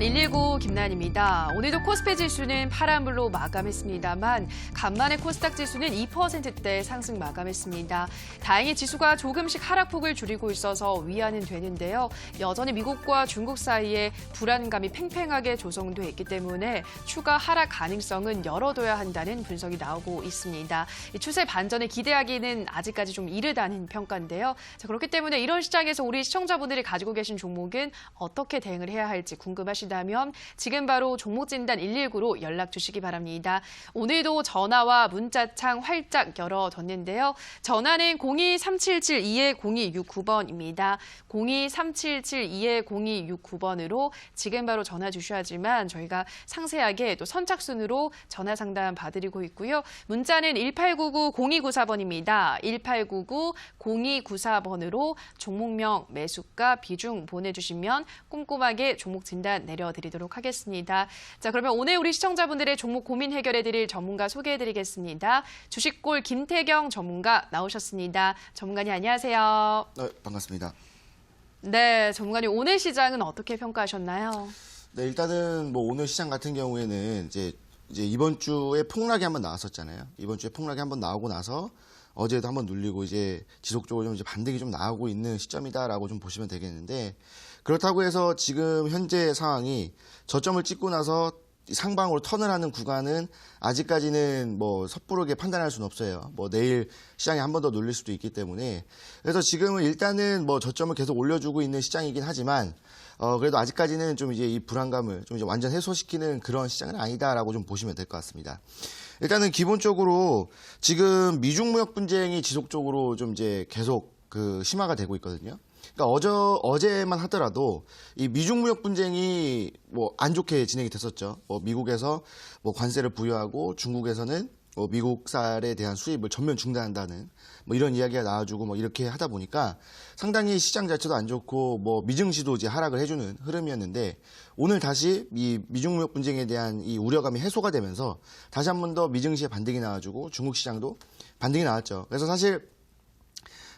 진단 119 김나연입니다. 오늘도 코스피 지수는 파란불로 마감했습니다만 간만에 코스닥 지수는 2%대 상승 마감했습니다. 다행히 지수가 조금씩 하락폭을 줄이고 있어서 위안은 되는데요. 여전히 미국과 중국 사이에 불안감이 팽팽하게 조성돼 있기 때문에 추가 하락 가능성은 열어둬야 한다는 분석이 나오고 있습니다. 이 추세 반전에 기대하기는 아직까지 좀 이르다는 평가인데요. 자, 그렇기 때문에 이런 시장에서 우리 시청자분들이 가지고 계신 종목은 어떻게 대응을 해야 할지 궁금하 시다면 지금 바로 종목 진단 119로 연락 주시기 바랍니다. 오늘도 전화와 문자창 활짝 열어뒀는데요. 전화는 023772-0269번입니다. 023772-0269번으로 지금 바로 전화 주셔야지만 저희가 상세하게 또 선착순으로 전화 상담 봐드리고 있고요. 문자는 1899-0294번입니다. 1899-0294번으로 종목명, 매수가, 비중 보내주시면 꼼꼼하게 종목 진단 내려드 리도록 하겠습니다. 자, 그러면 오늘 우리 시청자분들의 종목 고민 해결해드릴 전문가 소개해드리겠습니다. 주식골 김태경 전문가 나오셨습니다. 전문가님 안녕하세요. 네, 반갑습니다. 네, 전문가님 오늘 시장은 어떻게 평가하셨나요? 네, 일단은 뭐 오늘 시장 같은 경우에는 이제 이제 이번 주에 폭락이 한번 나왔었잖아요. 이번 주에 폭락이 한번 나오고 나서 어제도 한번 눌리고 이제 지속적으로 좀 이제 반등이 좀 나오고 있는 시점이다라고 좀 보시면 되겠는데 그렇다고 해서 지금 현재 상황이 저점을 찍고 나서 상방으로 턴을 하는 구간은 아직까지는 뭐 섣부르게 판단할 수는 없어요. 뭐 내일 시장이 한 번 더 눌릴 수도 있기 때문에 그래서 지금은 일단은 뭐 저점을 계속 올려주고 있는 시장이긴 하지만 어 그래도 아직까지는 좀 이제 이 불안감을 좀 이제 완전 해소시키는 그런 시장은 아니다라고 좀 보시면 될 것 같습니다. 일단은 기본적으로 지금 미중 무역 분쟁이 지속적으로 좀 이제 계속 그 심화가 되고 있거든요. 그러니까 어제 어제만 하더라도 이 미중 무역 분쟁이 뭐 안 좋게 진행이 됐었죠. 뭐 미국에서 뭐 관세를 부여하고 중국에서는 뭐 미국 쌀에 대한 수입을 전면 중단한다는 뭐 이런 이야기가 나와주고 뭐 이렇게 하다 보니까 상당히 시장 자체도 안 좋고 뭐 미증시도 이제 하락을 해주는 흐름이었는데 오늘 다시 이 미중 무역 분쟁에 대한 이 우려감이 해소가 되면서 다시 한 번 더 미증시에 반등이 나와주고 중국 시장도 반등이 나왔죠. 그래서 사실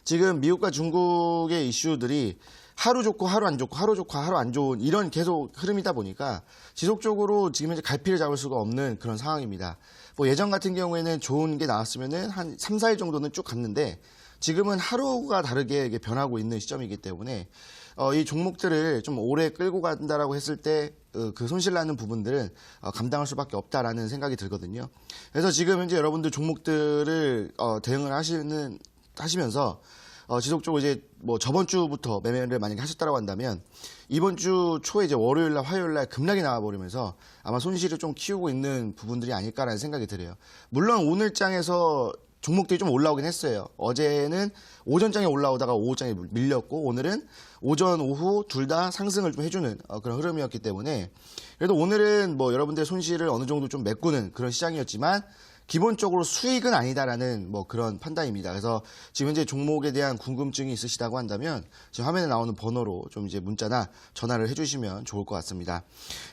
지금 미국과 중국의 이슈들이 하루 좋고 하루 안 좋고 하루 좋고 하루 안 좋은 이런 계속 흐름이다 보니까 지속적으로 지금 현재 갈피를 잡을 수가 없는 그런 상황입니다. 뭐 예전 같은 경우에는 좋은 게 나왔으면은 한 3, 4일 정도는 쭉 갔는데 지금은 하루가 다르게 변하고 있는 시점이기 때문에 어, 이 종목들을 좀 오래 끌고 간다라고 했을 때 그 손실 나는 부분들은 어, 감당할 수밖에 없다라는 생각이 들거든요. 그래서 지금 현재 여러분들 종목들을 어, 대응을 하시는 하시면서 어, 지속적으로 이제 뭐 저번 주부터 매매를 만약에 하셨다고 한다면 이번 주 초에 이제 월요일 날 화요일 날 급락이 나와버리면서 아마 손실을 좀 키우고 있는 부분들이 아닐까라는 생각이 들어요. 물론 오늘 장에서 종목들이 좀 올라오긴 했어요. 어제는 오전장에 올라오다가 오후장에 밀렸고 오늘은 오전 오후 둘 다 상승을 좀 해주는 어, 그런 흐름이었기 때문에 그래도 오늘은 뭐 여러분들의 손실을 어느 정도 좀 메꾸는 그런 시장이었지만 기본적으로 수익은 아니다라는 뭐 그런 판단입니다. 그래서 지금 현재 종목에 대한 궁금증이 있으시다고 한다면 지금 화면에 나오는 번호로 좀 이제 문자나 전화를 해주시면 좋을 것 같습니다.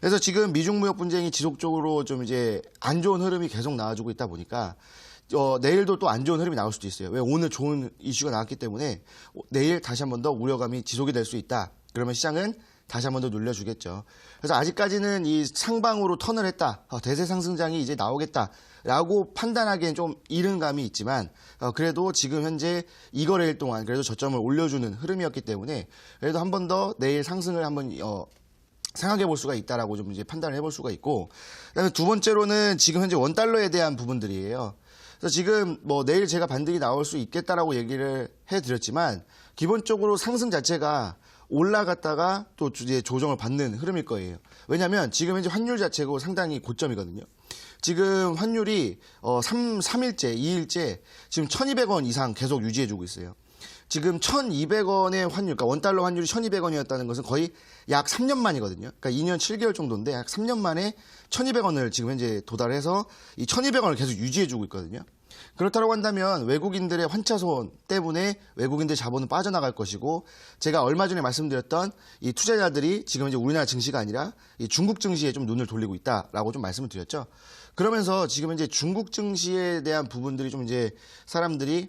그래서 지금 미중 무역 분쟁이 지속적으로 좀 이제 안 좋은 흐름이 계속 나와주고 있다 보니까 어, 내일도 또 안 좋은 흐름이 나올 수도 있어요. 왜 오늘 좋은 이슈가 나왔기 때문에 내일 다시 한 번 더 우려감이 지속이 될 수 있다. 그러면 시장은 다시 한 번 더 눌려주겠죠. 그래서 아직까지는 이 상방으로 턴을 했다. 어, 대세 상승장이 이제 나오겠다 라고 판단하기엔 좀 이른 감이 있지만 어, 그래도 지금 현재 이 거래일 동안 그래도 저점을 올려주는 흐름이었기 때문에 그래도 한 번 더 내일 상승을 한번 어, 생각해 볼 수가 있다라고 좀 이제 판단을 해볼 수가 있고 그다음에 두 번째로는 지금 현재 원 달러에 대한 부분들이에요. 그래서 지금 뭐 내일 제가 반등이 나올 수 있겠다라고 얘기를 해드렸지만 기본적으로 상승 자체가 올라갔다가 또 이제 조정을 받는 흐름일 거예요. 왜냐하면 지금 현재 환율 자체가 상당히 고점이거든요. 지금 환율이 어 3, 3일째, 2일째 지금 1,200원 이상 계속 유지해주고 있어요. 지금 1,200원의 환율, 그러니까 원달러 환율이 1,200원이었다는 것은 거의 약 3년 만이거든요. 그러니까 2년 7개월 정도인데 약 3년 만에 1,200원을 지금 현재 도달해서 이 1,200원을 계속 유지해주고 있거든요. 그렇다고 한다면 외국인들의 환차손 때문에 외국인들 자본은 빠져나갈 것이고 제가 얼마 전에 말씀드렸던 이 투자자들이 지금 이제 우리나라 증시가 아니라 이 중국 증시에 좀 눈을 돌리고 있다라고 좀 말씀을 드렸죠. 그러면서 지금 이제 중국 증시에 대한 부분들이 좀 이제 사람들이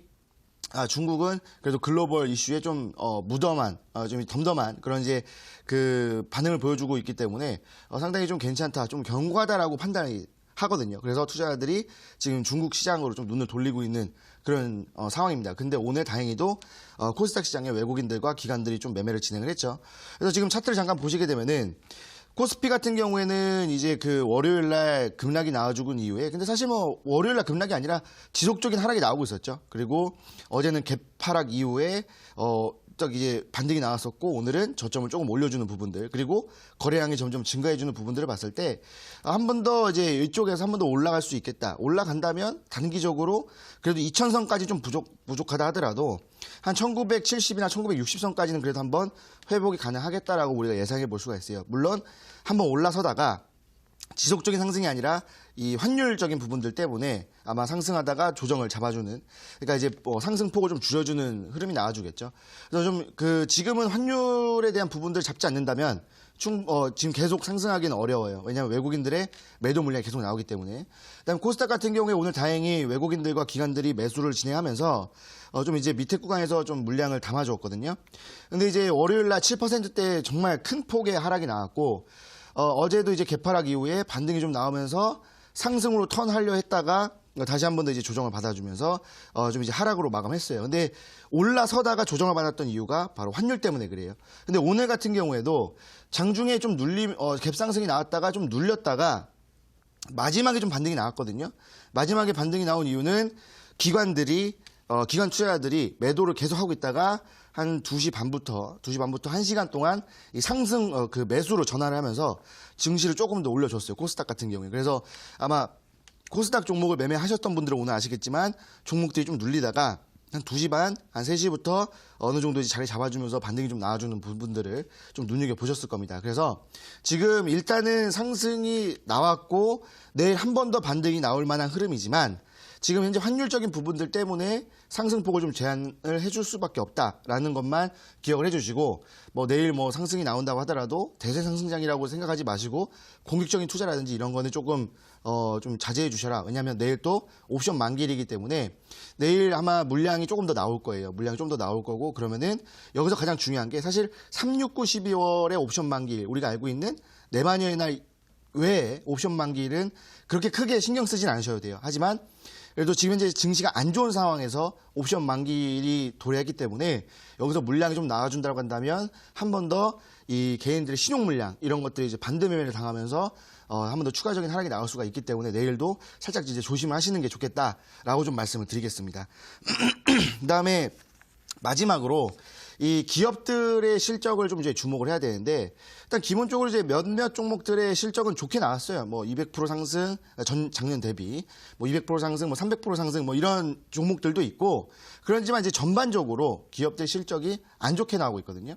아, 중국은 그래도 글로벌 이슈에 좀 어, 무덤한, 어, 좀 덤덤한 그런 이제 그 반응을 보여주고 있기 때문에 어, 상당히 좀 괜찮다, 좀 견고하다라고 판단이 하거든요. 그래서 투자자들이 지금 중국 시장으로 좀 눈을 돌리고 있는 그런 어, 상황입니다. 근데 오늘 다행히도 어, 코스닥 시장에 외국인들과 기관들이 좀 매매를 진행을 했죠. 그래서 지금 차트를 잠깐 보시게 되면은 코스피 같은 경우에는 이제 그 월요일 날 급락이 나와주고 이후에 근데 사실 뭐 월요일 날 급락이 아니라 지속적인 하락이 나오고 있었죠. 그리고 어제는 갭 하락 이후에 어, 딱 이제 반등이 나왔었고 오늘은 저점을 조금 올려주는 부분들 그리고 거래량이 점점 증가해주는 부분들을 봤을 때 한 번 더 이제 이쪽에서 한 번 더 올라갈 수 있겠다. 올라간다면 단기적으로 그래도 2천선까지 좀 부족 부족하다 하더라도 한 1970이나 1960선까지는 그래도 한번 회복이 가능하겠다라고 우리가 예상해 볼 수가 있어요. 물론 한번 올라서다가 지속적인 상승이 아니라 이 환율적인 부분들 때문에 아마 상승하다가 조정을 잡아주는 그러니까 이제 뭐 상승폭을 좀 줄여주는 흐름이 나와주겠죠. 그래서 좀 그 지금은 환율에 대한 부분들 잡지 않는다면 충, 어, 지금 계속 상승하기는 어려워요. 왜냐하면 외국인들의 매도 물량이 계속 나오기 때문에. 그다음 코스닥 같은 경우에 오늘 다행히 외국인들과 기관들이 매수를 진행하면서 어, 좀 이제 밑에 구간에서 좀 물량을 담아주었거든요. 근데 이제 월요일 날 7%대 정말 큰 폭의 하락이 나왔고 어, 제도 이제 개파락 이후에 반등이 좀 나오면서 상승으로 턴하려 했다가 다시 한 번 더 이제 조정을 받아주면서 어, 좀 이제 하락으로 마감했어요. 근데 올라서다가 조정을 받았던 이유가 바로 환율 때문에 그래요. 근데 오늘 같은 경우에도 장중에 좀 눌림, 어, 갭상승이 나왔다가 좀 눌렸다가 마지막에 좀 반등이 나왔거든요. 마지막에 반등이 나온 이유는 기관들이 어, 기관 투자자들이 매도를 계속하고 있다가 한 2시 반부터 2시 반부터 1시간 동안 이 상승 어, 그 매수로 전환을 하면서 증시를 조금 더 올려줬어요. 코스닥 같은 경우에. 그래서 아마 코스닥 종목을 매매하셨던 분들은 오늘 아시겠지만 종목들이 좀 눌리다가 한 2시 반, 한 3시부터 어느 정도 자리 잡아주면서 반등이 좀 나와주는 부분들을 좀 눈여겨보셨을 겁니다. 그래서 지금 일단은 상승이 나왔고 내일 한 번 더 반등이 나올 만한 흐름이지만 지금 현재 환율적인 부분들 때문에 상승폭을 좀 제한을 해줄 수밖에 없다라는 것만 기억을 해주시고 뭐 내일 뭐 상승이 나온다고 하더라도 대세 상승장이라고 생각하지 마시고 공격적인 투자라든지 이런 거는 조금 어 좀 자제해 주셔라. 왜냐하면 내일 또 옵션 만기일이기 때문에 내일 아마 물량이 조금 더 나올 거예요. 물량이 좀 더 나올 거고 그러면은 여기서 가장 중요한 게 사실 3, 6, 9, 12월에 옵션 만기일 우리가 알고 있는 내만여의 날 외에 옵션 만기일은 그렇게 크게 신경 쓰진 않으셔도 돼요. 하지만 그래도 지금 현재 증시가 안 좋은 상황에서 옵션 만기일이 도래했기 때문에 여기서 물량이 좀 나와준다고 한다면 한 번 더 이 개인들의 신용 물량 이런 것들이 이제 반대 매매를 당하면서 어, 한 번 더 추가적인 하락이 나올 수가 있기 때문에 내일도 살짝 이제 조심을 하시는 게 좋겠다라고 좀 말씀을 드리겠습니다. 그다음에 마지막으로 이 기업들의 실적을 좀 이제 주목을 해야 되는데 일단 기본적으로 이제 몇몇 종목들의 실적은 좋게 나왔어요. 뭐 200% 상승 전 작년 대비 뭐 200% 상승, 뭐 300% 상승 뭐 이런 종목들도 있고 그렇지만 이제 전반적으로 기업들 실적이 안 좋게 나오고 있거든요.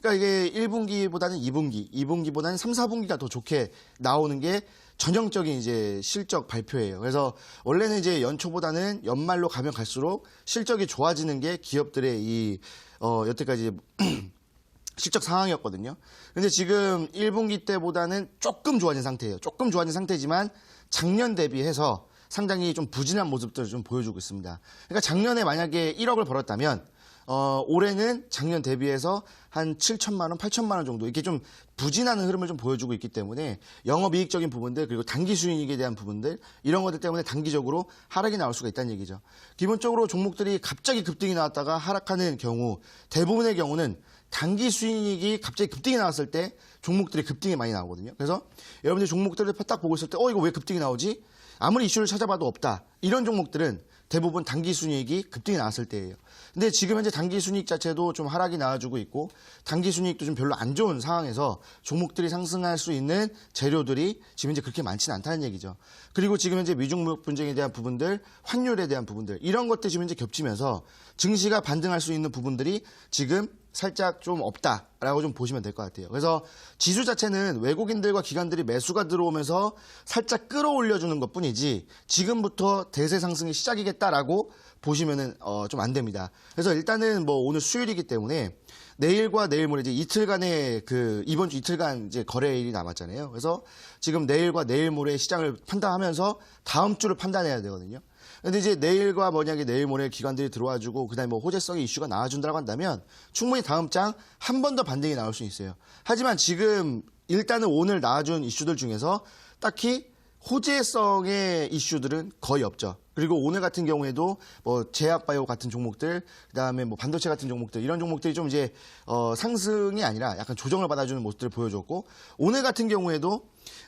그러니까 이게 1분기보다는 2분기, 2분기보다는 3, 4분기가 더 좋게 나오는 게 전형적인 이제 실적 발표예요. 그래서 원래는 이제 연초보다는 연말로 가면 갈수록 실적이 좋아지는 게 기업들의 이 어, 여태까지 실적 상황이었거든요. 근데 지금 1분기 때보다는 조금 좋아진 상태예요. 조금 좋아진 상태지만 작년 대비해서 상당히 좀 부진한 모습들을 좀 보여주고 있습니다. 그러니까 작년에 만약에 1억을 벌었다면 어, 올해는 작년 대비해서 한 7천만 원, 8천만 원 정도 이렇게 좀 부진하는 흐름을 좀 보여주고 있기 때문에 영업이익적인 부분들 그리고 단기 수익에 대한 부분들 이런 것들 때문에 단기적으로 하락이 나올 수가 있다는 얘기죠. 기본적으로 종목들이 갑자기 급등이 나왔다가 하락하는 경우 대부분의 경우는 단기 수익이 갑자기 급등이 나왔을 때 종목들이 급등이 많이 나오거든요. 그래서 여러분들 종목들을 딱 보고 있을 때 어 이거 왜 급등이 나오지? 아무리 이슈를 찾아봐도 없다. 이런 종목들은 대부분 단기 순이익이 급등이 나왔을 때예요. 근데 지금 현재 단기 순이익 자체도 좀 하락이 나와주고 있고 단기 순이익도 좀 별로 안 좋은 상황에서 종목들이 상승할 수 있는 재료들이 지금 현재 그렇게 많지는 않다는 얘기죠. 그리고 지금 현재 미중무역 분쟁에 대한 부분들, 환율에 대한 부분들 이런 것들이 지금 현재 겹치면서 증시가 반등할 수 있는 부분들이 지금 살짝 좀 없다라고 좀 보시면 될 것 같아요. 그래서 지수 자체는 외국인들과 기관들이 매수가 들어오면서 살짝 끌어올려주는 것 뿐이지 지금부터 대세 상승이 시작이겠다라고 보시면은 어, 좀 안 됩니다. 그래서 일단은 뭐 오늘 수요일이기 때문에 내일과 내일 모레 이제 이틀간의 그 이번 주 이틀간 이제 거래일이 남았잖아요. 그래서 지금 내일과 내일 모레 시장을 판단하면서 다음 주를 판단해야 되거든요. 근데 이제 내일과 만약에 내일 모레 기관들이 들어와주고 그다음에 뭐 호재성의 이슈가 나와준다고 한다면 충분히 다음 장 한 번 더 반등이 나올 수 있어요. 하지만 지금 일단은 오늘 나와준 이슈들 중에서 딱히 호재성의 이슈들은 거의 없죠. 그리고 오늘 같은 경우에도 뭐 제약바이오 같은 종목들, 그다음에 뭐 반도체 같은 종목들 이런 종목들이 좀 이제 어 상승이 아니라 약간 조정을 받아주는 모습들을 보여줬고 오늘 같은 경우에도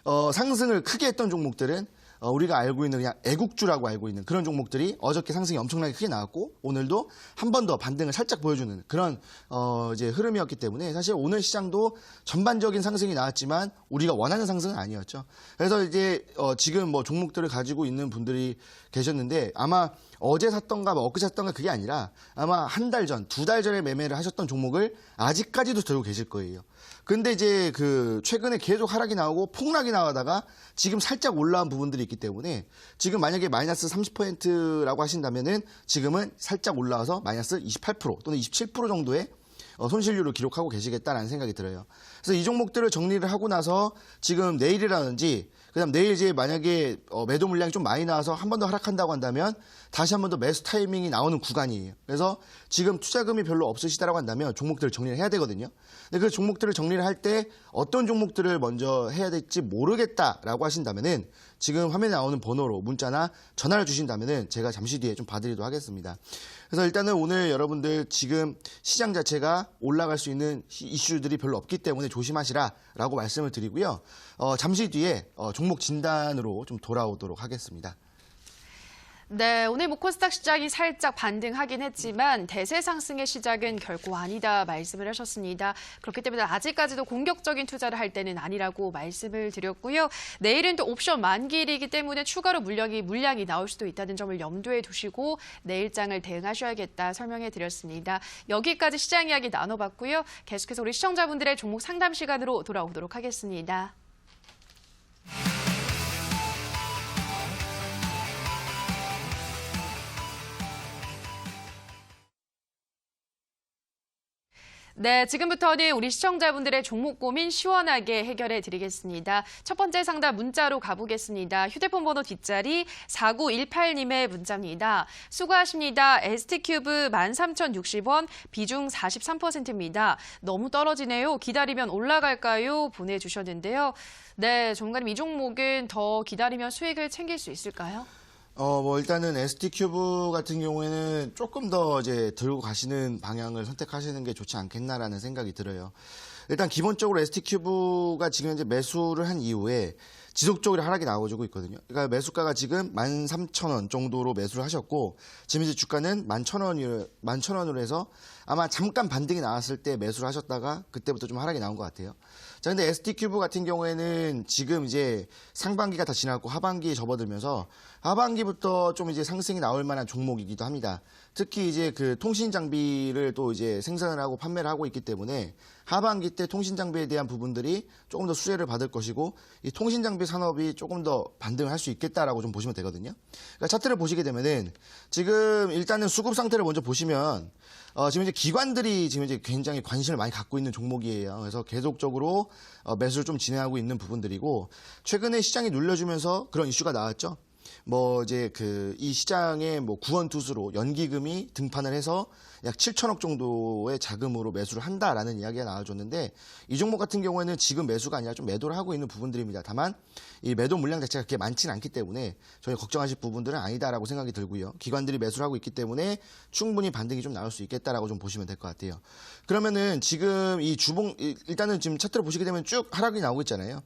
어 상승을 크게 했던 종목들은 어, 우리가 알고 있는 그냥 애국주라고 알고 있는 그런 종목들이 어저께 상승이 엄청나게 크게 나왔고 오늘도 한 번 더 반등을 살짝 보여주는 그런 어, 이제 흐름이었기 때문에 사실 오늘 시장도 전반적인 상승이 나왔지만 우리가 원하는 상승은 아니었죠. 그래서 이제 어, 지금 뭐 종목들을 가지고 있는 분들이 계셨는데 아마 어제 샀던가 뭐 엊그제 샀던가 그게 아니라 아마 한 달 전, 두 달 전에 매매를 하셨던 종목을 아직까지도 들고 계실 거예요. 근데 이제 그 최근에 계속 하락이 나오고 폭락이 나오다가 지금 살짝 올라온 부분들이 있기 때문에 지금 만약에 마이너스 30%라고 하신다면은 지금은 살짝 올라와서 마이너스 28% 또는 27% 정도의 어, 손실률을 기록하고 계시겠다라는 생각이 들어요. 그래서 이 종목들을 정리를 하고 나서 지금 내일이라든지 그다음 내일 이제 만약에 어, 매도 물량이 좀 많이 나와서 한 번 더 하락한다고 한다면 다시 한 번 더 매수 타이밍이 나오는 구간이에요. 그래서 지금 투자금이 별로 없으시다라고 한다면 종목들을 정리를 해야 되거든요. 근데 그 종목들을 정리를 할 때 어떤 종목들을 먼저 해야 될지 모르겠다라고 하신다면은 지금 화면에 나오는 번호로 문자나 전화를 주신다면은 제가 잠시 뒤에 좀 봐드리도록 하겠습니다. 그래서 일단은 오늘 여러분들 지금 시장 자체가 올라갈 수 있는 시- 이슈들이 별로 없기 때문에 조심하시라라고 말씀을 드리고요. 어, 잠시 뒤에 어, 종목 진단으로 좀 돌아오도록 하겠습니다. 네, 오늘 뭐 코스닥 시장이 살짝 반등하긴 했지만 대세 상승의 시작은 결코 아니다 말씀을 하셨습니다. 그렇기 때문에 아직까지도 공격적인 투자를 할 때는 아니라고 말씀을 드렸고요. 내일은 또 옵션 만기일이기 때문에 추가로 물량이 물량이 나올 수도 있다는 점을 염두에 두시고 내일장을 대응하셔야겠다 설명해 드렸습니다. 여기까지 시장 이야기 나눠봤고요. 계속해서 우리 시청자분들의 종목 상담 시간으로 돌아오도록 하겠습니다. 네, 지금부터는 우리 시청자분들의 종목 고민 시원하게 해결해 드리겠습니다. 첫 번째 상담 문자로 가보겠습니다. 휴대폰 번호 뒷자리 4918님의 문자입니다. 수고하십니다. ST큐브 13,060원, 비중 43%입니다. 너무 떨어지네요. 기다리면 올라갈까요? 보내주셨는데요. 네, 전문가님 이 종목은 더 기다리면 수익을 챙길 수 있을까요? 어, 뭐, 일단은 ST 큐브 같은 경우에는 조금 더 이제 들고 가시는 방향을 선택하시는 게 좋지 않겠나라는 생각이 들어요. 일단 기본적으로 ST 큐브가 지금 현재 매수를 한 이후에 지속적으로 하락이 나와주고 있거든요. 그러니까 매수가가 지금 13,000원 정도로 매수를 하셨고, 지금 이제 주가는 11,000원으로, 11,000원으로 해서 아마 잠깐 반등이 나왔을 때 매수를 하셨다가 그때부터 좀 하락이 나온 것 같아요. 자, 근데 ST 큐브 같은 경우에는 지금 이제 상반기가 다 지났고 하반기에 접어들면서 하반기부터 좀 이제 상승이 나올 만한 종목이기도 합니다. 특히 이제 그 통신 장비를 또 이제 생산을 하고 판매를 하고 있기 때문에 하반기 때 통신 장비에 대한 부분들이 조금 더 수혜를 받을 것이고 이 통신 장비 산업이 조금 더 반등을 할수 있겠다라고 좀 보시면 되거든요. 그러니까 차트를 보시게 되면은 지금 일단은 수급 상태를 먼저 보시면 어, 지금 이제 기관들이 지금 이제 굉장히 관심을 많이 갖고 있는 종목이에요. 그래서 계속적으로 어, 매수를 좀 진행하고 있는 부분들이고 최근에 시장이 눌려주면서 그런 이슈가 나왔죠. 뭐 이제 그 이 시장의 뭐 구원 투수로 연기금이 등판을 해서 약 7천억 정도의 자금으로 매수를 한다라는 이야기가 나와줬는데 이 종목 같은 경우에는 지금 매수가 아니라 좀 매도를 하고 있는 부분들입니다. 다만 이 매도 물량 자체가 그렇게 많지는 않기 때문에 저희 걱정하실 부분들은 아니다라고 생각이 들고요. 기관들이 매수를 하고 있기 때문에 충분히 반등이 좀 나올 수 있겠다라고 좀 보시면 될 것 같아요. 그러면은 지금 이 주봉 이- 일단은 지금 차트를 보시게 되면 쭉 하락이 나오고 있잖아요.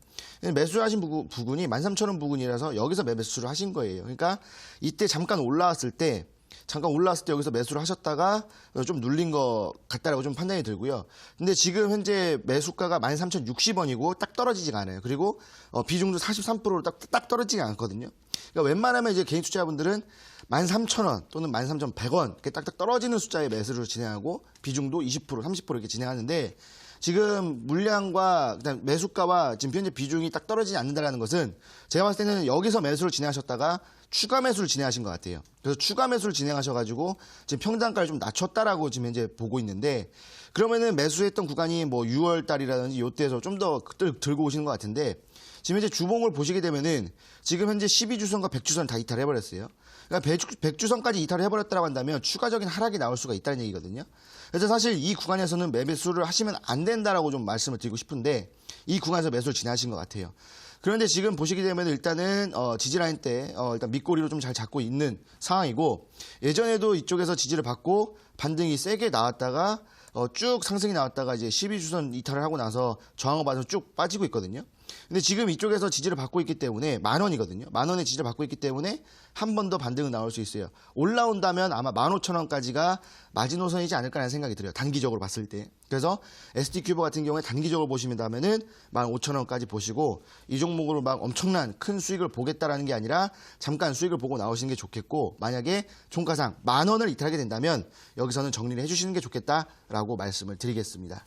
매수하신 부분, 부분이 13,000원 부분이라서 여기서 매매수를 하신 거예요. 그러니까 이때 잠깐 올라왔을 때 잠깐 올라왔을 때 여기서 매수를 하셨다가 좀 눌린 것 같다라고 좀 판단이 들고요. 근데 지금 현재 매수가가 13,060원이고 딱 떨어지지가 않아요. 그리고 어, 비중도 43%로 딱, 딱 떨어지지 않거든요. 그러니까 웬만하면 이제 개인 투자자분들은 13,000원 또는 13,100원 이렇게 딱딱 떨어지는 숫자의 매수를 진행하고 비중도 20% 30% 이렇게 진행하는데 지금 물량과 그다음 매수가와 지금 현재 비중이 딱 떨어지지 않는다라는 것은 제가 봤을 때는 여기서 매수를 진행하셨다가 추가 매수를 진행하신 것 같아요. 그래서 추가 매수를 진행하셔가지고 지금 평단가를 좀 낮췄다라고 지금 현재 보고 있는데 그러면은 매수했던 구간이 뭐 6월 달이라든지 요때에서 좀 더 들고 오시는 것 같은데 지금 현재 주봉을 보시게 되면은 지금 현재 12주선과 100주선 다 이탈해버렸어요. 그러니까 백주, 백주선까지 이탈을 해버렸다고 한다면 추가적인 하락이 나올 수가 있다는 얘기거든요. 그래서 사실 이 구간에서는 매매수를 하시면 안 된다라고 좀 말씀을 드리고 싶은데 이 구간에서 매수를 진행하신 것 같아요. 그런데 지금 보시게 되면 일단은 어, 지지라인 때 어, 일단 밑꼬리로 좀 잘 잡고 있는 상황이고 예전에도 이쪽에서 지지를 받고 반등이 세게 나왔다가 어, 쭉 상승이 나왔다가 이제 12주선 이탈을 하고 나서 저항을 받아서 쭉 빠지고 있거든요. 근데 지금 이쪽에서 지지를 받고 있기 때문에 만 원이거든요. 만 원의 지지를 받고 있기 때문에 한 번 더 반등은 나올 수 있어요. 올라온다면 아마 만 오천 원까지가 마지노선이지 않을까라는 생각이 들어요. 단기적으로 봤을 때. 그래서 SD 큐브 같은 경우에 단기적으로 보시면다면은 만 오천 원까지 보시고 이 종목으로 막 엄청난 큰 수익을 보겠다라는 게 아니라 잠깐 수익을 보고 나오시는 게 좋겠고 만약에 종가상 만 원을 이탈하게 된다면 여기서는 정리를 해주시는 게 좋겠다라고 말씀을 드리겠습니다.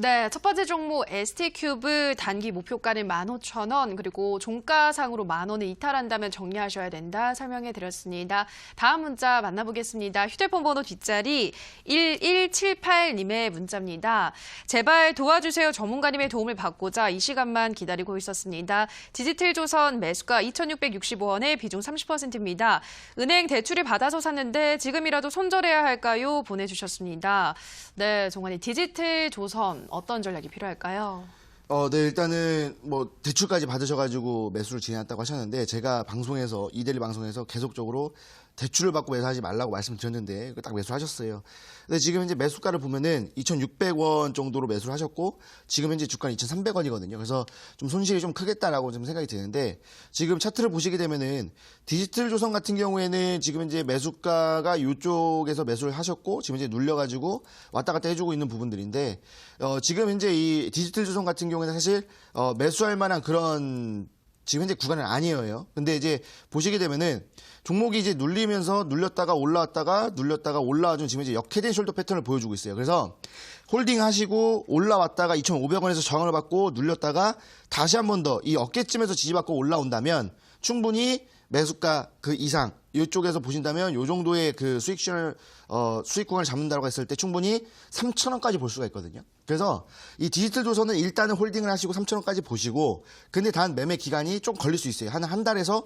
네, 첫 번째 종목 ST큐브 단기 목표가는 15,000원 그리고 종가상으로 만 원을 이탈한다면 정리하셔야 된다 설명해 드렸습니다. 다음 문자 만나보겠습니다. 휴대폰 번호 뒷자리 1178님의 문자입니다. 제발 도와주세요 전문가님의 도움을 받고자 이 시간만 기다리고 있었습니다. 디지털 조선 매수가 2,665원에 비중 30%입니다. 은행 대출을 받아서 샀는데 지금이라도 손절해야 할까요? 보내주셨습니다. 네, 정관이 디지털 조선 어떤 전략이 필요할까요? 어, 네, 일단은 뭐 대출까지 받으셔가지고 매수를 진행했다고 하셨는데 제가 방송에서 이데리 방송에서 계속적으로 대출을 받고 매수하지 말라고 말씀드렸는데 딱 매수하셨어요. 근데 지금 이제 매수가를 보면은 2,600원 정도로 매수를 하셨고 지금 현재 주가는 2,300원이거든요. 그래서 좀 손실이 좀 크겠다라고 좀 생각이 드는데 지금 차트를 보시게 되면은 디지털 조선 같은 경우에는 지금 이제 매수가가 이쪽에서 매수를 하셨고 지금 이제 눌려가지고 왔다 갔다 해주고 있는 부분들인데 어, 지금 현재 이 디지털 조선 같은 경우에는 사실 어, 매수할 만한 그런 지금 현재 구간은 아니에요. 근데 이제 보시게 되면은 종목이 이제 눌리면서 눌렸다가 올라왔다가 눌렸다가 올라와준 지금 이제 역해된 숄더 패턴을 보여주고 있어요. 그래서 홀딩 하시고 올라왔다가 2,500원에서 저항을 받고 눌렸다가 다시 한 번 더 이 어깨쯤에서 지지받고 올라온다면 충분히 매수가 그 이상 이쪽에서 보신다면 요 정도의 그 수익률 어, 수익 구간을 잡는다고 했을 때 충분히 3,000원까지 볼 수가 있거든요. 그래서 이 디지털 조선은 일단은 홀딩을 하시고 3,000원까지 보시고 근데 단 매매 기간이 좀 걸릴 수 있어요. 한한 달에서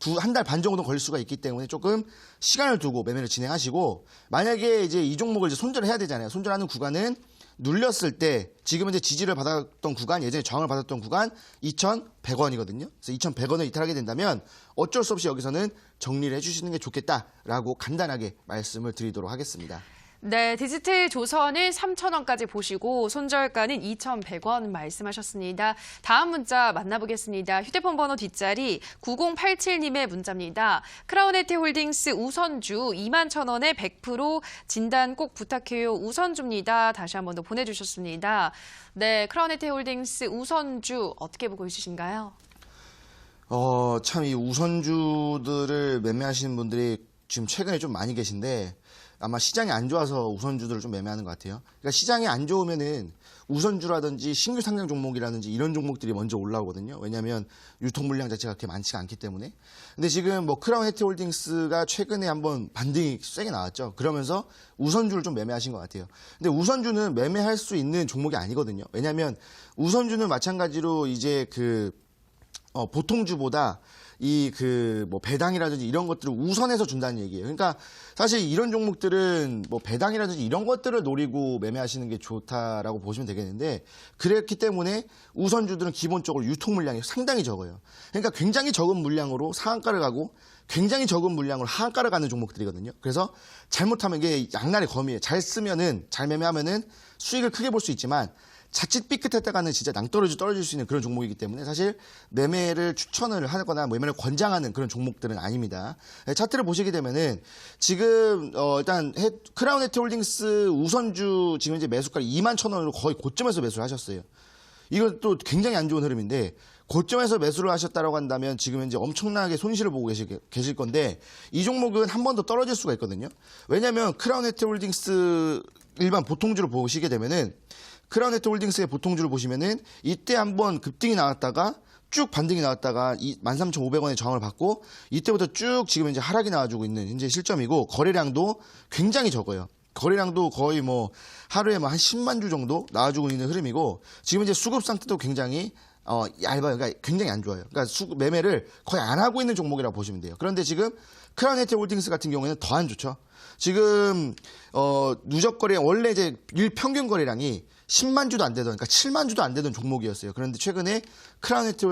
두 한 달 반 정도 걸릴 수가 있기 때문에 조금 시간을 두고 매매를 진행하시고 만약에 이제 이 종목을 이제 손절을 해야 되잖아요. 손절하는 구간은 눌렸을 때 지금 이제 지지를 받았던 구간 예전에 저항을 받았던 구간 2,100원이거든요. 그래서 2,100원을 이탈하게 된다면 어쩔 수 없이 여기서는 정리를 해주시는 게 좋겠다라고 간단하게 말씀을 드리도록 하겠습니다. 네, 디지털 조선은 3,000원까지 보시고 손절가는 2,100원 말씀하셨습니다. 다음 문자 만나보겠습니다. 휴대폰 번호 뒷자리 9087님의 문자입니다. 크라운에테 홀딩스 우선주 2만 1,000원에 100% 진단 꼭 부탁해요. 우선주입니다. 다시 한 번 더 보내주셨습니다. 네, 크라운에테 홀딩스 우선주 어떻게 보고 있으신가요? 어, 참 이 우선주들을 매매하시는 분들이 지금 최근에 좀 많이 계신데 아마 시장이 안 좋아서 우선주들을 좀 매매하는 것 같아요. 그러니까 시장이 안 좋으면은 우선주라든지 신규 상장 종목이라든지 이런 종목들이 먼저 올라오거든요. 왜냐하면 유통 물량 자체가 그렇게 많지가 않기 때문에. 근데 지금 뭐 크라운 해티 홀딩스가 최근에 한번 반등이 세게 나왔죠. 그러면서 우선주를 좀 매매하신 것 같아요. 근데 우선주는 매매할 수 있는 종목이 아니거든요. 왜냐하면 우선주는 마찬가지로 이제 그 어, 보통주보다 이 그 뭐 배당이라든지 이런 것들을 우선해서 준다는 얘기예요. 그러니까 사실 이런 종목들은 뭐 배당이라든지 이런 것들을 노리고 매매하시는 게 좋다라고 보시면 되겠는데 그랬기 때문에 우선주들은 기본적으로 유통 물량이 상당히 적어요. 그러니까 굉장히 적은 물량으로 상한가를 가고 굉장히 적은 물량으로 하한가를 가는 종목들이거든요. 그래서 잘못하면 이게 양날의 검이에요. 잘 쓰면은 잘 매매하면은 수익을 크게 볼 수 있지만 자칫 삐끗했다가는 진짜 낭떠러지 떨어질 수 있는 그런 종목이기 때문에 사실 매매를 추천을 하거나 매매를 권장하는 그런 종목들은 아닙니다. 네, 차트를 보시게 되면은 지금 어 일단 해- 크라운 헤트 홀딩스 우선주 지금 이제 매수가 2만 천 원으로 거의 고점에서 매수를 하셨어요. 이건 또 굉장히 안 좋은 흐름인데 고점에서 매수를 하셨다라고 한다면 지금 현재 엄청나게 손실을 보고 계실, 계실 건데 이 종목은 한 번 더 떨어질 수가 있거든요. 왜냐하면 크라운 헤트 홀딩스 일반 보통주를 보시게 되면은 크라운 헤트 홀딩스의 보통주를 보시면은 이때 한번 급등이 나왔다가 쭉 반등이 나왔다가 이 13,500원의 저항을 받고 이때부터 쭉 지금 이제 하락이 나와주고 있는 현재 실점이고 거래량도 굉장히 적어요. 거래량도 거의 뭐 하루에 뭐 한 10만 주 정도 나와주고 있는 흐름이고 지금 이제 수급 상태도 굉장히 어 얇아요. 그러니까 굉장히 안 좋아요. 그러니까 수 매매를 거의 안 하고 있는 종목이라고 보시면 돼요. 그런데 지금 크라운 혜택 홀딩스 같은 경우에는 더 안 좋죠. 지금 어 누적 거래 원래 이제 일 평균 거래량이 10만 주도 안 되던 그러니까 7만 주도 안 되던 종목이었어요. 그런데 최근에 크라운 혜택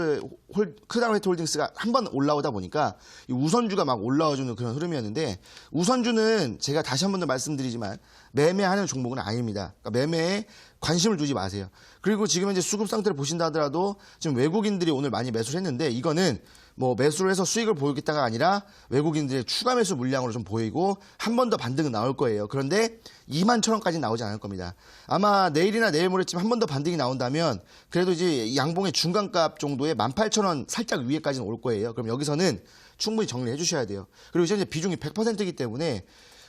홀 크라운 혜택 홀딩스가 한 번 올라오다 보니까 이 우선주가 막 올라와주는 그런 흐름이었는데 우선주는 제가 다시 한 번 더 말씀드리지만 매매하는 종목은 아닙니다. 그러니까 매매에 관심을 두지 마세요. 그리고 지금 현재 수급 상태를 보신다 하더라도 지금 외국인들이 오늘 많이 매수를 했는데 이거는 뭐 매수를 해서 수익을 보이겠다가 아니라 외국인들의 추가 매수 물량으로 좀 보이고 한 번 더 반등은 나올 거예요. 그런데 2만 천 원까지 나오지 않을 겁니다. 아마 내일이나 내일 모레쯤 한 번 더 반등이 나온다면 그래도 이제 양봉의 중간값 정도의 18,000원 살짝 위에까지는 올 거예요. 그럼 여기서는 충분히 정리해 주셔야 돼요. 그리고 현재 비중이 100%이기 때문에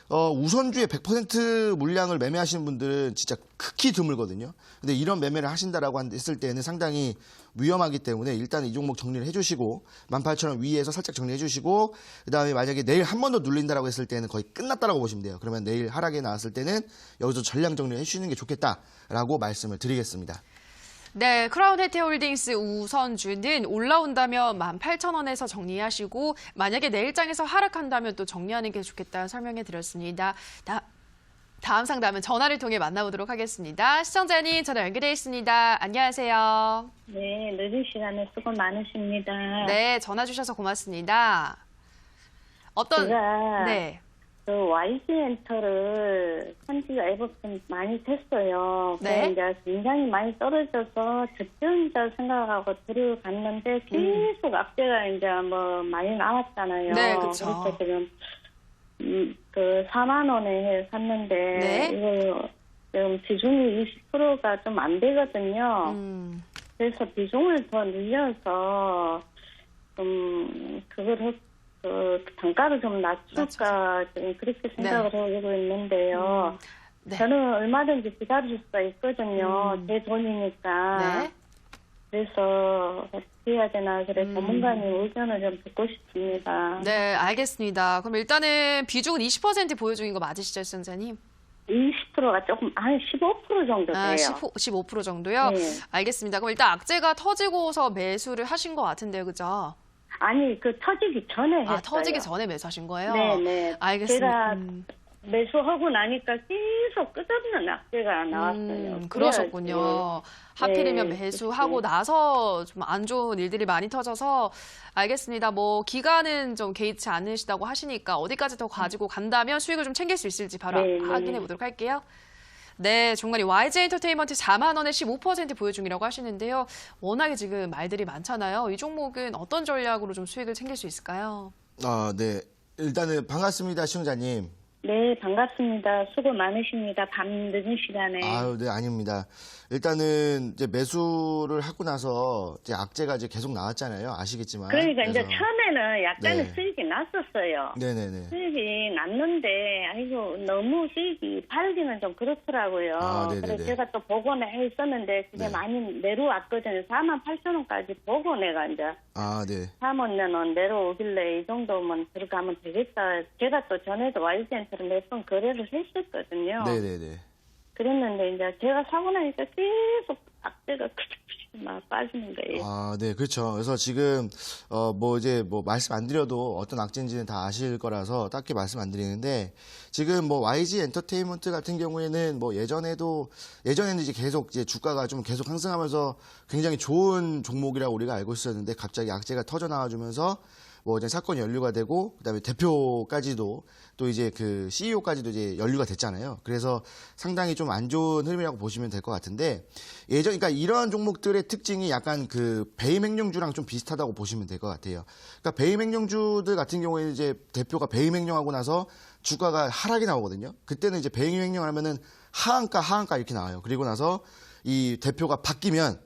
어, 우선주의 100% 물량을 매매하시는 분들은 진짜 극히 드물거든요. 근데 이런 매매를 하신다라고 한- 했을 때는 상당히 위험하기 때문에 일단 이 종목 정리를 해주시고 18,000원 위에서 살짝 정리해 주시고 그 다음에 만약에 내일 한 번 더 눌린다라고 했을 때는 거의 끝났다라고 보시면 돼요. 그러면 내일 하락에 나왔을 때는 여기서 전량 정리를 해주시는 게 좋겠다라고 말씀을 드리겠습니다. 네, 크라운 혜태홀딩스 우선주는 올라온다면 18,000원에서 정리하시고 만약에 내일장에서 하락한다면 또 정리하는 게 좋겠다 설명해 드렸습니다. 다, 다 음 상담은 전화를 통해 만나보도록 하겠습니다. 시청자님 전화 연결돼 있습니다. 안녕하세요. 네, 늦은 시간에 수고 많으십니다. 네, 전화 주셔서 고맙습니다. 어떤 네. 그 YG 엔터를 산지가 애버튼 많이 됐어요. 네. 네. 이제 굉장히 많이 떨어져서 적정자 생각하고 들어갔는데 계속 악재가 이제 뭐 많이 나왔잖아요. 음. 네, 그쵸. 그래서 지금 음, 그 4만 원에 샀는데 네. 이거 지금 비중이 20%가 좀 안 되거든요. 음, 그래서 비중을 더 늘려서 좀 그걸 해- 그 단가를 좀 낮출까 지금 그렇게 생각을 하고 있는데요. 네. 저는 얼마든지 기다릴 수가 있거든요. 음. 제 돈이니까. 네. 그래서 어떻게 해야 되나 그래 음. 전문가님 의견을 좀 듣고 싶습니다. 네, 알겠습니다. 그럼 일단은 비중은 20% 보유 중인 거 맞으시죠, 시청자님? 20%가 조금 한 15% 정도 돼요. 아, 15, 15% 정도요? 네. 알겠습니다. 그럼 일단 악재가 터지고서 매수를 하신 것 같은데요, 그죠? 아니 그 터지기 전에 했어요. 아, 터지기 전에 매수하신 거예요? 네네. 알겠습니다. 제가 음, 매수하고 나니까 계속 끝없는 악재가 나왔어요. 음, 그러셨군요. 하필이면 네, 매수하고 그치. 나서 좀 안 좋은 일들이 많이 터져서 알겠습니다. 뭐 기간은 좀 개의치 않으시다고 하시니까 어디까지 더 가지고 간다면 수익을 좀 챙길 수 있을지 바로 네, 네. 확인해 보도록 할게요. 네, 중간이 YG 엔터테인먼트 4만 원에 15% 보유 중이라고 하시는데요. 워낙에 지금 말들이 많잖아요. 이 종목은 어떤 전략으로 좀 수익을 챙길 수 있을까요? 아, 네. 일단은 반갑습니다, 시청자님. 네, 반갑습니다. 수고 많으십니다. 밤 늦은 시간에. 아유, 네, 아닙니다. 일단은 이제 매수를 하고 나서 이제 악재가 이제 계속 나왔잖아요. 아시겠지만. 그러니까 이제 그래서- 처음에는 약간의 네. 수익이 났었어요. 네네네. 수익이 났는데, 아이고, 너무 수익이 팔기는 좀 그렇더라고요. 아, 네네네. 그래서 제가 또 복원을 했었는데, 그게 네. 많이 내려왔거든요. 4만 8천 원까지 내가 이제 아, 네. 3원년은 내려오길래 이 정도면 들어가면 되겠다. 제가 또 전에도 와이센 터를 몇번 거래를 했었거든요. 네네네. 그랬는데 이제 제가 사고 나니까 계속 악재가 막 빠지는 거예요. 아, 네, 그렇죠. 그래서 지금 어 뭐 이제 뭐 말씀 안 드려도 어떤 악재인지는 다 아실 거라서 딱히 말씀 안 드리는데 지금 뭐 YG 엔터테인먼트 같은 경우에는 뭐 예전에도 예전에는 이제 계속 이제 주가가 좀 계속 상승하면서 굉장히 좋은 종목이라고 우리가 알고 있었는데 갑자기 악재가 터져 나와 주면서 뭐 이제 사건이 연루가 되고 그다음에 대표까지도 또 이제 그 CEO까지도 이제 연루가 됐잖아요. 그래서 상당히 좀 안 좋은 흐름이라고 보시면 될 것 같은데 예전 그러니까 이러한 종목들의 특징이 약간 그 배임행령주랑 좀 비슷하다고 보시면 될 것 같아요. 그러니까 배임행령주들 같은 경우에는 이제 대표가 배임행령하고 나서 주가가 하락이 나오거든요. 그때는 이제 배임행령 하면은 하한가 하한가 이렇게 나와요. 그리고 나서 이 대표가 바뀌면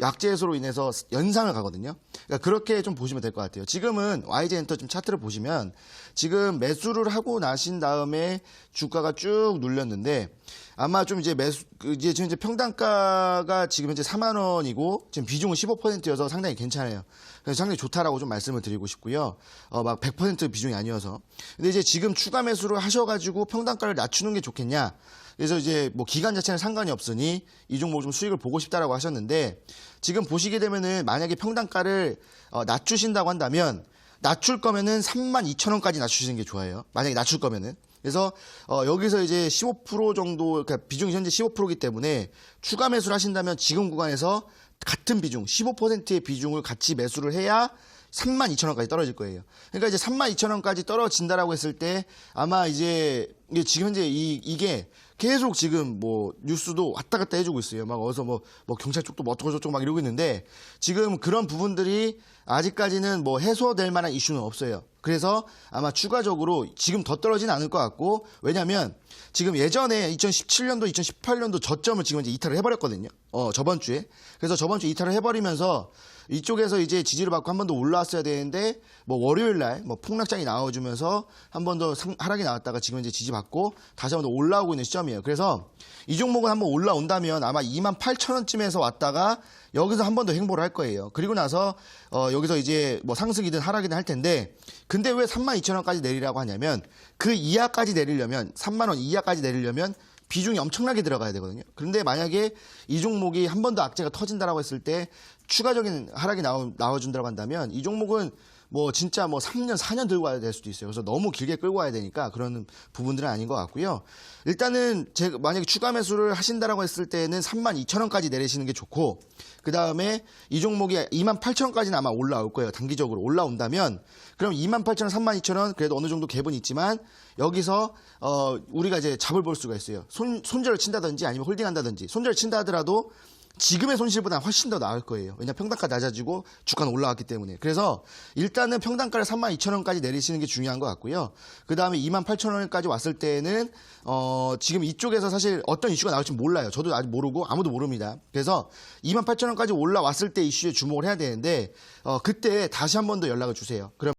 약재 해소로 인해서 연상을 가거든요. 그러니까 그렇게 좀 보시면 될 것 같아요. 지금은 YG 엔터 좀 차트를 보시면 지금 매수를 하고 나신 다음에 주가가 쭉 눌렸는데 아마 좀 이제 매수 그 이제 지금 이제 평단가가 지금 현재 4만 원이고 지금 비중은 15%여서 상당히 괜찮아요. 그래서 상당히 좋다라고 좀 말씀을 드리고 싶고요. 어 막 100% 비중이 아니어서. 근데 이제 지금 추가 매수를 하셔가지고 평단가를 낮추는 게 좋겠냐? 그래서 이제 뭐 기간 자체는 상관이 없으니 이 종목 좀 수익을 보고 싶다라고 하셨는데 지금 보시게 되면은 만약에 평단가를 어, 낮추신다고 한다면 낮출 거면은 3만 2천 원까지 낮추시는 게 좋아요. 만약에 낮출 거면은. 그래서 어, 여기서 이제 15% 정도 그러니까 비중이 현재 15%이기 때문에 추가 매수를 하신다면 지금 구간에서 같은 비중 15%의 비중을 같이 매수를 해야 3만 2천 원까지 떨어질 거예요. 그러니까 이제 3만 2천 원까지 떨어진다라고 했을 때 아마 이제 지금 현재 이 이게 계속 지금 뭐 뉴스도 왔다 갔다 해주고 있어요. 막 어서 뭐, 뭐 경찰 쪽도 뭐 어쩌고 저쩌고 막 이러고 있는데 지금 그런 부분들이 아직까지는 뭐 해소될 만한 이슈는 없어요. 그래서 아마 추가적으로 지금 더 떨어지는 않을 것 같고 왜냐면 지금 예전에 2017년도, 2018년도 저점을 지금 이제 이탈을 해버렸거든요. 어, 저번 주에. 그래서 저번 주에 이탈을 해버리면서 이쪽에서 이제 지지를 받고 한 번 더 올라왔어야 되는데 뭐 월요일 날 뭐 폭락장이 나와주면서 한 번 더 하락이 나왔다가 지금 이제 지지받고 다시 한 번 더 올라오고 있는 시점이에요. 그래서 이 종목은 한번 올라온다면 아마 2만 8천 원쯤에서 왔다가 여기서 한 번 더 행보를 할 거예요. 그리고 나서 어 여기서 이제 뭐 상승이든 하락이든 할 텐데 근데 왜 3만 2천 원까지 내리라고 하냐면 그 이하까지 내리려면 3만 원 이하까지 내리려면 비중이 엄청나게 들어가야 되거든요. 그런데 만약에 이 종목이 한 번 더 악재가 터진다라고 했을 때 추가적인 하락이 나오, 나와준다고 한다면 이 종목은 뭐 진짜 뭐 3년, 4년 들고 와야 될 수도 있어요. 그래서 너무 길게 끌고 와야 되니까 그런 부분들은 아닌 것 같고요. 일단은 제 만약에 추가 매수를 하신다라고 했을 때는 3만 2천 원까지 내리시는 게 좋고 그 다음에 이 종목이 2만 8천 원까지는 아마 올라올 거예요. 단기적으로 올라온다면 그럼 2만 8천 원, 3만 2천 원 그래도 어느 정도 갭은 있지만 여기서 어 우리가 이제 잡을 볼 수가 있어요. 손 손절을 친다든지 아니면 홀딩한다든지 손절을 친다 하더라도 지금의 손실보다 훨씬 더 나을 거예요. 왜냐 평단가 낮아지고 주가는 올라왔기 때문에. 그래서 일단은 평단가를 3만 2천 원까지 내리시는 게 중요한 것 같고요. 그 다음에 2만 8천 원까지 왔을 때는 어 지금 이쪽에서 사실 어떤 이슈가 나올지 몰라요. 저도 아직 모르고 아무도 모릅니다. 그래서 2만 8천 원까지 올라왔을 때 이슈에 주목을 해야 되는데 어 그때 다시 한 번 더 연락을 주세요. 그럼